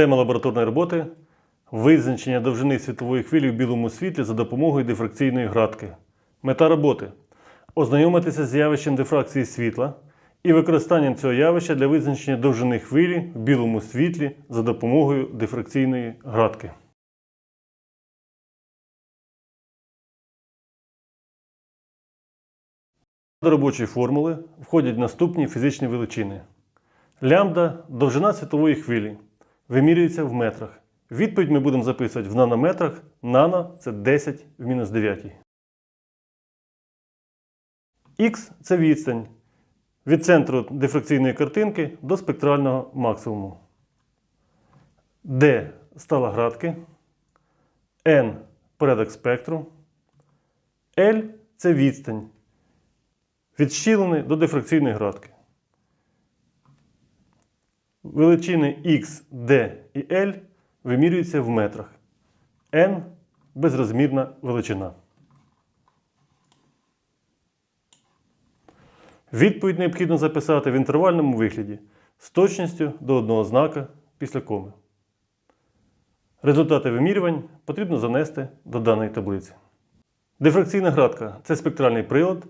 Тема лабораторної роботи визначення довжини світлової хвилі в білому світлі за допомогою дифракційної градки. Мета роботи ознайомитися з явищем дифракції світла і використанням цього явища для визначення довжини хвилі в білому світлі за допомогою дифракційної градки. До робочої формули входять наступні фізичні величини. Лямбда довжина світлової хвилі. Вимірюється в метрах. Відповідь ми будемо записувати в нанометрах. Нано це 10 в мінус 9. Х це відстань від центру дифракційної картинки до спектрального максимуму. D стала градки. N порядок спектру. L це відстань від щілини до дифракційної градки. Величини X, D і L вимірюються в метрах. N безрозмірна величина. Відповідь необхідно записати в інтервальному вигляді з точністю до одного знака після коми. Результати вимірювань потрібно занести до даної таблиці. Дифракційна градка це спектральний прилад,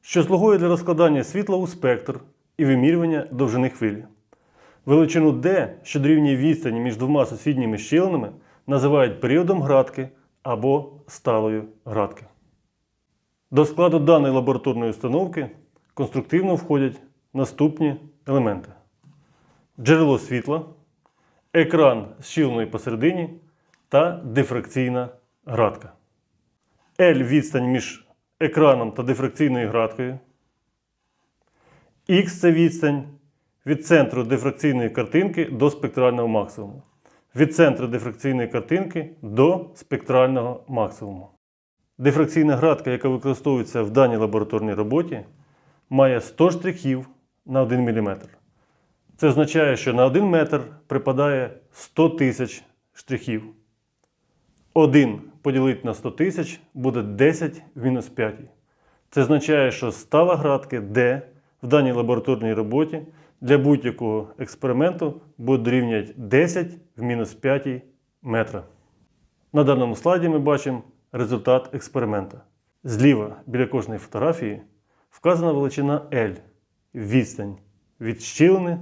що слугує для розкладання світла у спектр і вимірювання довжини хвилі. Величину D, що дорівнює відстані між двома сусідніми щілинами, називають періодом градки або сталою градки. До складу даної лабораторної установки конструктивно входять наступні елементи: джерело світла, екран з щілиною посередині та дифракційна градка. L відстань між екраном та дифракційною градкою. Х це відстань від центру дифракційної картинки до спектрального максимуму. Від центру дифракційної картинки до спектрального максимуму. Дифракційна градка, яка використовується в даній лабораторній роботі, має 100 штрихів на 1 мм. Це означає, що на 1 метр припадає 100 тисяч штрихів. 1 поділити на 100 тисяч буде 10 в мінус 5. Це означає, що стала градки D в даній лабораторній роботі для будь-якого експерименту буде дорівнювати 10 в мінус 5 метра. На даному слайді ми бачимо результат експеримента. Зліва біля кожної фотографії вказана величина L відстань від щілини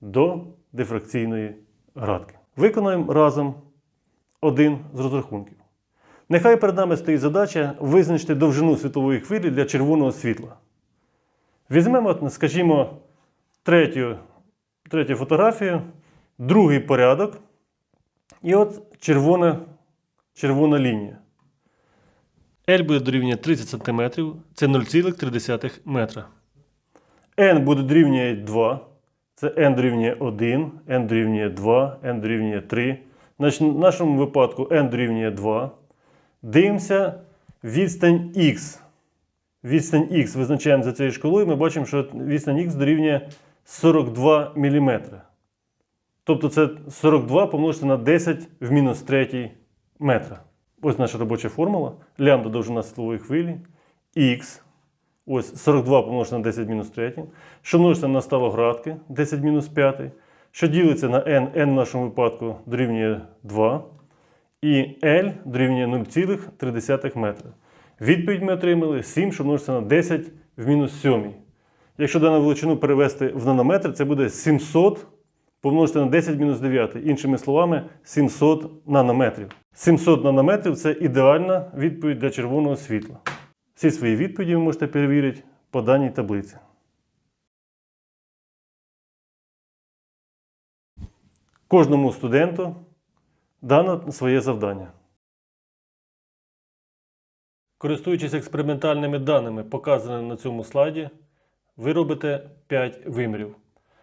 до дифракційної градки. Виконаємо разом один з розрахунків. Нехай перед нами стоїть задача визначити довжину світлової хвилі для червоного світла. Візьмемо, скажімо, третю, третю фотографію, другий порядок. І от червона, червона лінія. L буде дорівнює 30 см, це 0,3 метра. N буде дорівнює 2, це N дорівнює 1, N дорівнює 2, N дорівнює 3. Значить, в нашому випадку N дорівнює 2. Дивимося відстань X. Відстань X визначаємо за цією шкалою, ми бачимо, що відстань X дорівнює 42 мм. Тобто це 42 помножити на 10 в мінус 3 метра. Ось наша робоча формула. Лямбда довжина світлової хвилі. Х. Ось 42 помножити на 10 мінус 3. Що множиться на сталоградки 10 мінус 5. Що ділиться на n, n в нашому випадку дорівнює 2. І L дорівнює 0,3 метра. Відповідь ми отримали 7, що множиться на 10 в мінус 7. Якщо дану величину перевести в нанометр, це буде 700 помножити на 10 мінус 9. Іншими словами, 700 нанометрів. 700 нанометрів це ідеальна відповідь для червоного світла. Всі свої відповіді ви можете перевірити по даній таблиці. Кожному студенту дано своє завдання. Користуючись експериментальними даними, показаними на цьому слайді, ви робите 5 вимірів.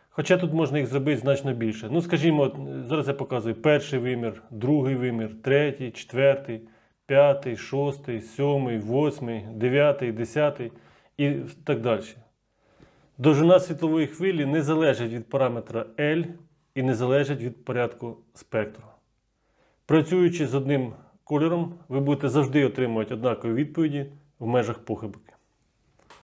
Хоча тут можна їх зробити значно більше. Ну, скажімо, зараз я показую перший вимір, другий вимір, третій, четвертий, п'ятий, шостий, сьомий, восьмий, дев'ятий, десятий і так далі. Довжина світлової хвилі не залежить від параметра L і не залежить від порядку спектру. Працюючи з одним кольором, ви будете завжди отримувати однакові відповіді в межах похибки.